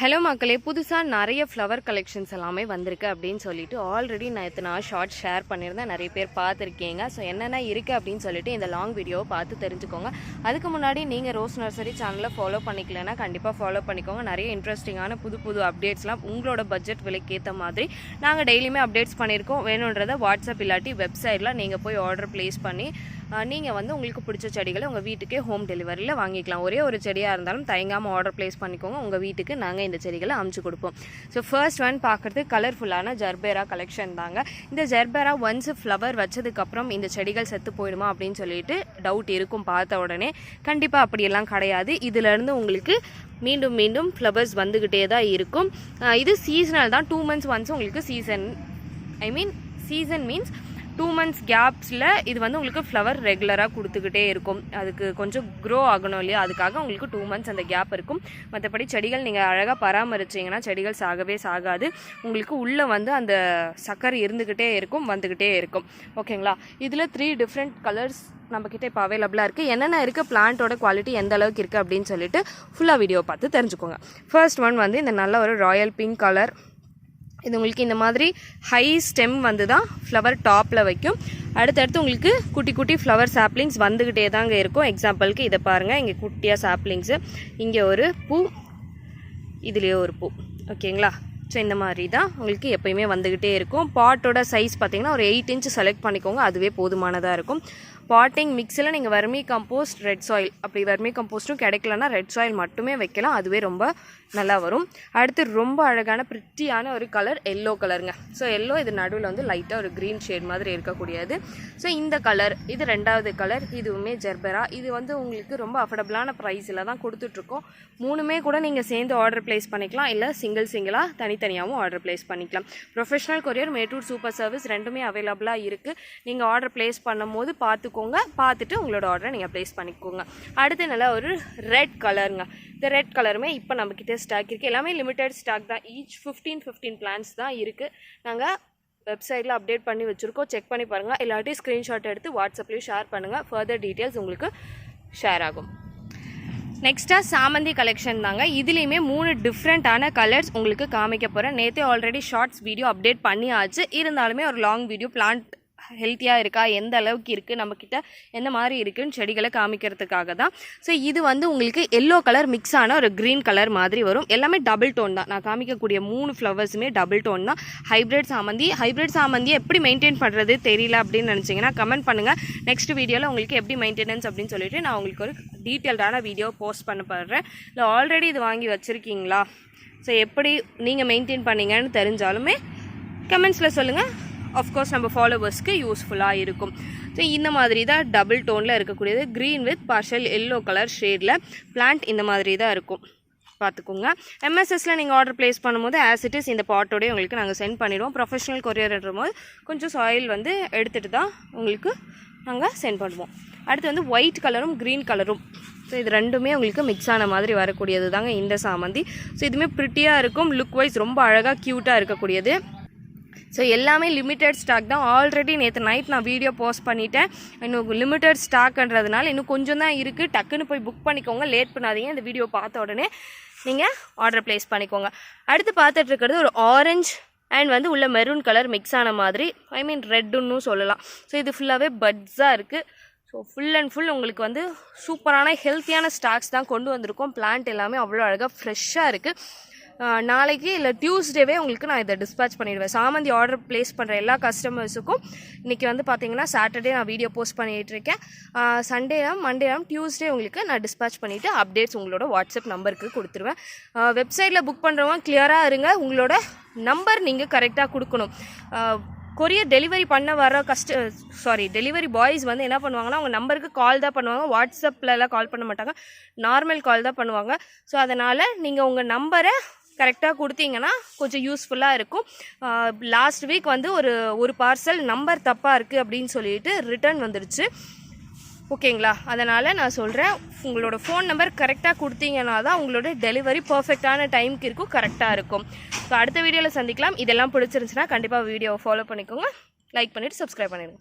Hello மக்களே புதுசாக நிறைய ஃப்ளவர் கலெக்ஷன்ஸ் எல்லாமே வந்திருக்கு அப்படின்னு சொல்லிட்டு ஆல்ரெடி நான் எத்தனை ஷார்ட் ஷேர் பண்ணியிருந்தேன். நிறைய பேர் பார்த்துருக்கீங்க. ஸோ என்னென்ன இருக்குது அப்படின்னு சொல்லிட்டு இந்த லாங் வீடியோவை பார்த்து தெரிஞ்சுக்கோங்க. அதுக்கு முன்னாடி நீங்கள் ரோஸ் நர்சரி சேனலை ஃபாலோ பண்ணிக்கலன்னா கண்டிப்பாக ஃபாலோ பண்ணிக்கோங்க. நிறைய இன்ட்ரெஸ்டிங்கான புது புது அப்டேட்ஸ்லாம் உங்களோட பட்ஜெட் விலைக்கு ஏற்ற மாதிரி நாங்கள் டெய்லியுமே அப்டேட்ஸ் பண்ணியிருக்கோம். வேணுன்றதை வாட்ஸ்அப் இல்லாட்டி வெப்சைட்டில் நீங்கள் போய் ஆர்டர் ப்ளேஸ் பண்ணி நீங்கள் வந்து உங்களுக்கு பிடிச்ச செடிகளை உங்கள் வீட்டுக்கே ஹோம் டெலிவரியில் வாங்கிக்கலாம். ஒரே ஒரு செடியாக இருந்தாலும் தயங்காமல் ஆர்டர் ப்ளேஸ் பண்ணிக்கோங்க. உங்கள் வீட்டுக்கு நாங்கள் இந்த செடிகளை அமுச்சு கொடுப்போம். ஸோ ஃபர்ஸ்ட் ஒன் பார்க்குறது கலர்ஃபுல்லான ஜர்பேரா கலெக்ஷன் தாங்க. இந்த ஜர்பேரா ஒன்ஸ் ஃப்ளவர் வச்சதுக்கப்புறம் இந்த செடிகள் செத்து போயிடுமா அப்படின்னு சொல்லிட்டு டவுட் இருக்கும் பார்த்த உடனே கண்டிப்பாக அப்படியெல்லாம் கிடையாது. இதிலேருந்து உங்களுக்கு மீண்டும் மீண்டும் ஃப்ளவர்ஸ் வந்துக்கிட்டே தான் இருக்கும். இது சீசனல் தான். டூ மந்த்ஸ் ஒன்ஸ் உங்களுக்கு season I mean season means two months கேப்ஸில் இது வந்து உங்களுக்கு ஃப்ளவர் ரெகுலராக கொடுத்துக்கிட்டே இருக்கும். அதுக்கு கொஞ்சம் க்ரோ ஆகணும் இல்லையா? அதுக்காக உங்களுக்கு டூ மந்த்ஸ் அந்த கேப் இருக்கும். மற்றபடி செடிகள் நீங்கள் அழகாக பராமரிச்சிங்கன்னா செடிகள் சாகவே சாகாது. உங்களுக்கு உள்ளே வந்து அந்த சக்கரை இருந்துக்கிட்டே இருக்கும் வந்துக்கிட்டே இருக்கும். ஓகேங்களா? இதில் த்ரீ டிஃப்ரெண்ட் கலர்ஸ் நம்மக்கிட்ட இப்போ அவைலபிளாக இருக்குது என்னென்ன இருக்குது பிளான்ட்டோட குவாலிட்டி எந்த அளவுக்கு இருக்குது அப்படின்னு சொல்லிட்டு ஃபுல்லாக வீடியோ பார்த்து தெரிஞ்சுக்கோங்க. ஃபர்ஸ்ட் ஒன் வந்து இந்த நல்ல ஒரு ராயல் பிங்க் கலர் இது உங்களுக்கு இந்த மாதிரி ஹை ஸ்டெம் வந்து தான் ஃப்ளவர் டாப்பில் வைக்கும். அடுத்தடுத்து உங்களுக்கு குட்டி குட்டி ஃப்ளவர் சாப்ளிங்ஸ் வந்துக்கிட்டே தாங்க இருக்கும். எக்ஸாம்பிளுக்கு இதை பாருங்கள் இங்கே குட்டியாக சாப்ளிங்ஸு இங்கே ஒரு பூ இதுலேயே ஒரு பூ. ஓகேங்களா ஸோ இந்த மாதிரி தான் உங்களுக்கு எப்பயுமே வந்துக்கிட்டே இருக்கும். பாட்டோட சைஸ் பார்த்தீங்கன்னா ஒரு எயிட் இன்ச் செலக்ட் பண்ணிக்கோங்க. அதுவே போதுமானதாக இருக்கும். பாட்டிங் மிக்ஸில் நீங்கள் வர்மி கம்போஸ்ட் ரெட் சாயில் அப்படி வர்மி கம்போஸ்ட்டும் கிடைக்கலன்னா ரெட் சாயில் மட்டுமே வைக்கலாம். அதுவே ரொம்ப நல்லா வரும். அடுத்து ரொம்ப அழகான பிரிட்டியான ஒரு கலர் எல்லோ கலருங்க ஸோ எல்லோ இது நடுவில் வந்து லைட்டாக ஒரு க்ரீன் ஷேட் மாதிரி இருக்கக்கூடியது. ஸோ இந்த கலர் இது ரெண்டாவது கலர் இதுவுமே ஜெர்பரா இது வந்து உங்களுக்கு ரொம்ப அஃபர்டபுளான ப்ரைஸில் தான் கொடுத்துட்ருக்கோம். மூணுமே கூட நீங்கள் சேர்ந்து ஆர்டர் ப்ளேஸ் பண்ணிக்கலாம். இல்லை சிங்கிள் சிங்கிளாக தனித்தனியாகவும் ஆர்டர் ப்ளேஸ் பண்ணிக்கலாம். Professional courier Mettur super service ரெண்டுமே அவைலபிளாக இருக்குது நீங்கள் ஆர்டர் ப்ளேஸ் பண்ணும்போது பார்த்துக்கோங்க பார்த்துட்டு உங்களோட ஆர்டரை நீங்கள் ப்ளேஸ் பண்ணிக்கோங்க. அடுத்து நல்லா ஒரு ரெட் கலருங்க இந்த ரெட் கலருமே இப்போ நம்மக்கிட்ட ஸ்டாக் இருக்குது எல்லாமே லிமிட்டட் ஸ்டாக் தான். ஈச் ஃபிஃப்டீன் ஃபிஃப்டீன் பிளான்ஸ் தான் இருக்குது நாங்கள் வெப்சைட்டில் அப்டேட் பண்ணி வச்சுருக்கோம். செக் பண்ணி பாருங்கள் இல்லாட்டி ஸ்க்ரீன்ஷாட் எடுத்து வாட்ஸ்அப்லேயும் ஷேர் பண்ணுங்கள் ஃபர்தர் டீட்டெயில்ஸ் உங்களுக்கு ஷேர் ஆகும். நெக்ஸ்ட்டாக சாமந்தி கலெக்ஷன் தாங்க. இதுலேயுமே மூணு டிஃப்ரெண்ட்டான கலர்ஸ் உங்களுக்கு காமிக்க போகிறேன் நேற்றே ஆல்ரெடி ஷார்ட்ஸ் வீடியோ அப்டேட் பண்ணியாச்சு. இருந்தாலுமே ஒரு லாங் வீடியோ பிளான்ட் ஹெல்த்தியாக இருக்கா? எந்த அளவுக்கு இருக்குது நம்மக்கிட்ட எந்த மாதிரி இருக்குன்னு செடிகளை காமிக்கிறதுக்காக தான். ஸோ இது வந்து உங்களுக்கு எல்லோ கலர் மிக்ஸ் ஆன ஒரு க்ரீன் கலர் மாதிரி வரும். எல்லாமே டபுள் டோன் தான். நான் காமிக்கக்கூடிய மூணு ஃப்ளவர்ஸுமே டபுள் டோன் தான். ஹைப்ரிட் சாமந்தி. ஹைப்ரிட் சாமந்தி எப்படி மெயின்டைன் பண்ணுறது தெரியல அப்படின்னு நினச்சிங்கன்னா கமெண்ட் பண்ணுங்கள் நெக்ஸ்ட் வீடியோவில் உங்களுக்கு எப்படி மெயின்டெனன்ஸ் அப்படின்னு சொல்லிட்டு நான் உங்களுக்கு ஒரு டீட்டெயில்டான வீடியோ போஸ்ட் பண்ண போடுறேன் இல்லை ஆல்ரெடி இது வாங்கி வச்சுருக்கீங்களா? ஸோ எப்படி நீங்கள் மெயின்டைன் பண்ணீங்கன்னு தெரிஞ்சாலுமே கமெண்ட்ஸில் சொல்லுங்கள் ஆஃப்கோர்ஸ் நம்ம ஃபாலோவர்ஸ்க்கு யூஸ்ஃபுல்லாக இருக்கும். ஸோ இந்த மாதிரி தான் டபுள் டோனில் இருக்கக்கூடியது. Green with partial yellow colour ஷேடில் பிளான்ட் இந்த மாதிரி தான் இருக்கும். பார்த்துக்கோங்க. எம்எஸ்எஸில் நீங்கள் ஆர்டர் ப்ளேஸ் பண்ணும்போது ஆஸ் இட் இஸ் இந்த பாட்டோடய உங்களுக்கு நாங்கள் சென்ட் பண்ணிடுவோம். ப்ரொஃபஷனல் கொரியர்ன்ற போது கொஞ்சம் சாயில் வந்து எடுத்துகிட்டு தான் உங்களுக்கு நாங்கள் சென்ட் பண்ணுவோம். அடுத்து வந்து ஒயிட் கலரும் க்ரீன் கலரும் ஸோ இது ரெண்டுமே உங்களுக்கு மிக்ஸ் ஆன மாதிரி வரக்கூடியது தாங்க இந்த சாமந்தி. ஸோ இதுவுமே ப்ரிட்டியாக இருக்கும். லுக் வைஸ் ரொம்ப அழகாக க்யூட்டாக இருக்கக்கூடியது. ஸோ எல்லாமே லிமிட்டட் ஸ்டாக் தான். ஆல்ரெடி நேற்று நைட் நான் வீடியோ போஸ்ட் பண்ணிட்டேன். இன்னும் லிமிட்டட் ஸ்டாக்ன்றதுனால இன்னும் கொஞ்சம் தான் இருக்குது டக்குன்னு போய் புக் பண்ணிக்கோங்க. லேட் பண்ணாதீங்க. இந்த வீடியோ பார்த்த உடனே நீங்கள் ஆர்டர் ப்ளேஸ் பண்ணிக்கோங்க. அடுத்து பார்த்துட்டு இருக்கிறது ஒரு ஆரஞ்ச் அண்ட் வந்து உள்ள மெரூன் கலர் மிக்ஸ் ஆன மாதிரி. ஐ மீன் ரெட்டுன்னு சொல்லலாம். ஸோ இது ஃபுல்லாகவே பட்ஸாக இருக்குது ஸோ ஃபுல் அண்ட் ஃபுல் உங்களுக்கு வந்து சூப்பரான ஹெல்த்தியான ஸ்டாக்ஸ் தான் கொண்டு வந்திருக்கோம். பிளான்ட் எல்லாமே அவ்வளோ அழகாக ஃப்ரெஷ்ஷாக இருக்குது நாளைக்கு இல்லை டியூஸ்டேவே உங்களுக்கு நான் இதை டிஸ்பேச் பண்ணிடுவேன். சாமந்தி ஆர்டர் ப்ளேஸ் பண்ணுற எல்லா கஸ்டமர்ஸுக்கும் இன்றைக்கி வந்து பார்த்தீங்கன்னா சாட்டர்டே நான் வீடியோ போஸ்ட் பண்ணிகிட்ருக்கேன் சண்டேலாம் சண்டே டியூஸ்டே உங்களுக்கு நான் டிஸ்பேச் பண்ணிவிட்டு அப்டேட்ஸ் உங்களோட வாட்ஸ்அப் நம்பருக்கு கொடுத்துருவேன். வெப்சைட்டில் புக் பண்ணுறவங்க கிளியராக இருங்க. உங்களோட நம்பர் நீங்கள் கரெக்டாக கொடுக்கணும். கொரியர் டெலிவரி பண்ண வர கஸ்ட சாரி டெலிவரி பாய்ஸ் வந்து என்ன பண்ணுவாங்கன்னா அவங்க நம்பருக்கு கால் தான் பண்ணுவாங்க. வாட்ஸ்அப்லலாம் கால் பண்ண மாட்டாங்க. நார்மல் கால் தான் பண்ணுவாங்க. ஸோ அதனால் நீங்கள் உங்கள் நம்பரை கரெக்டாக கொடுத்தீங்கன்னா கொஞ்சம் யூஸ்ஃபுல்லாக இருக்கும். லாஸ்ட் வீக் வந்து ஒரு ஒரு பார்சல் நம்பர் தப்பாக இருக்குது அப்படின்னு சொல்லிட்டு ரிட்டர்ன் வந்துடுச்சு ஓகேங்களா? அதனால் நான் சொல்கிறேன் உங்களோட ஃபோன் நம்பர் கரெக்டாக கொடுத்தீங்கன்னா தான் உங்களோட டெலிவரி பர்ஃபெக்டான டைமுக்கு இருக்கும் கரெக்டாக இருக்கும். ஸோ அடுத்த வீடியோவில் சந்திக்கலாம். இதெல்லாம் பிடிச்சிருந்துச்சுன்னா கண்டிப்பாக வீடியோவை ஃபாலோ பண்ணிக்கோங்க. லைக் பண்ணிவிட்டு சப்ஸ்கிரைப் பண்ணிடுங்க.